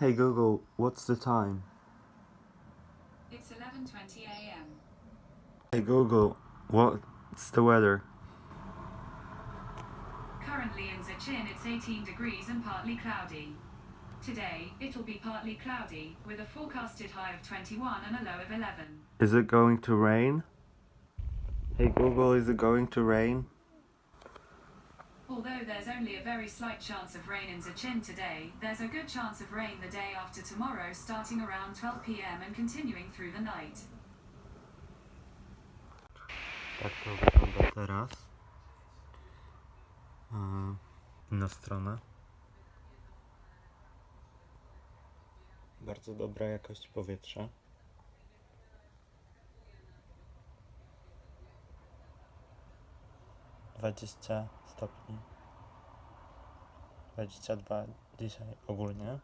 Hey Google, what's the time? It's 11:20 a.m. Hey Google, what's the weather? Currently in Zachin it's 18 degrees and partly cloudy. Today, it'll be partly cloudy, with a forecasted high of 21 and a low of 11. Is it going to rain? Hey Google, is it going to rain? Although there's only a very slight chance of rain in Zachin today, there's a good chance of rain the day after tomorrow starting around 12 pm and continuing through the night. Tak to wygląda teraz. Yy, Inna strona. Bardzo dobra jakość powietrza. Dwadzieścia stopni. Dwadzieścia dwa dzisiaj ogólnie.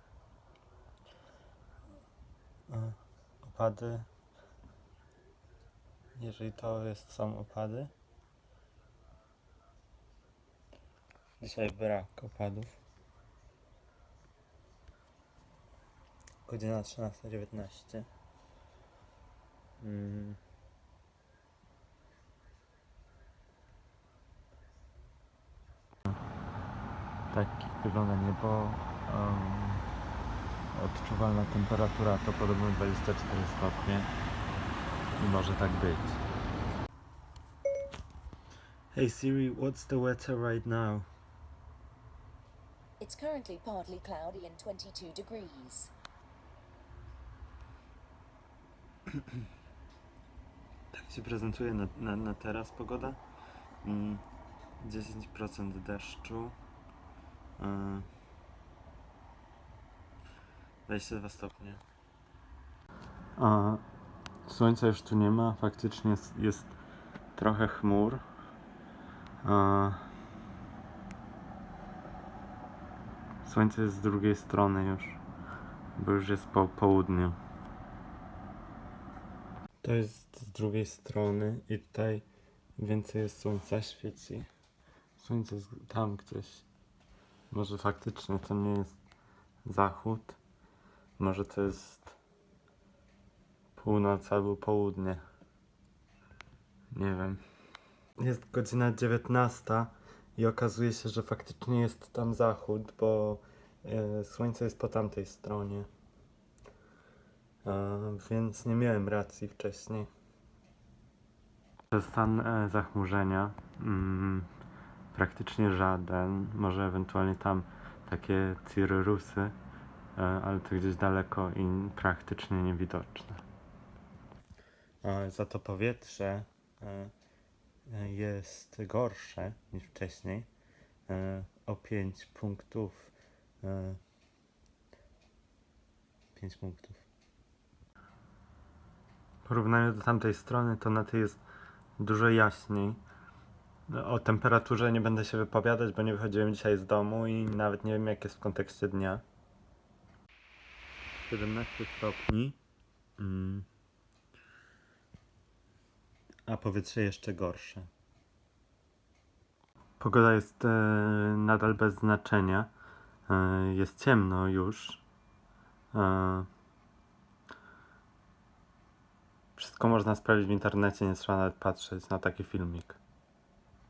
Yy, Opady jeżeli to jest, są opady. Dzisiaj brak opadów. Godzina 13.19. Mm. Tak wygląda niebo. Um, odczuwalna temperatura to podobno 24 stopnie. I może tak być. Hey Siri, what's the weather right now? It's currently partly cloudy and 22 degrees. Tak się prezentuje na, na, na teraz pogoda. Mm, 10% deszczu. Yy, 22 stopnie. A słońca już tu nie ma. Faktycznie jest, jest trochę chmur. A, słońce jest z drugiej strony już, bo już jest po południu. To jest z drugiej strony i tutaj więcej jest słońca świeci. Słońce jest tam gdzieś. Może faktycznie to nie jest zachód. Może to jest północ albo południe. Nie wiem. Jest godzina 19 i okazuje się, że faktycznie jest tam zachód, bo e, słońce jest po tamtej stronie. E, więc nie miałem racji wcześniej. Stan e, zachmurzenia mm, praktycznie żaden. Może ewentualnie tam takie cirrusy, e, ale to gdzieś daleko i praktycznie niewidoczne. Za to powietrze e, e, jest gorsze niż wcześniej. O 5 punktów. E, 5 punktów. W porównaniu do tamtej strony, to na tej jest dużo jaśniej. O temperaturze nie będę się wypowiadać, bo nie wychodziłem dzisiaj z domu i nawet nie wiem, jak jest w kontekście dnia. 17 stopni. Mm. A powietrze jeszcze gorsze. Pogoda jest e, nadal bez znaczenia. E, jest ciemno już. E, wszystko można sprawdzić w internecie, nie trzeba nawet patrzeć na taki filmik.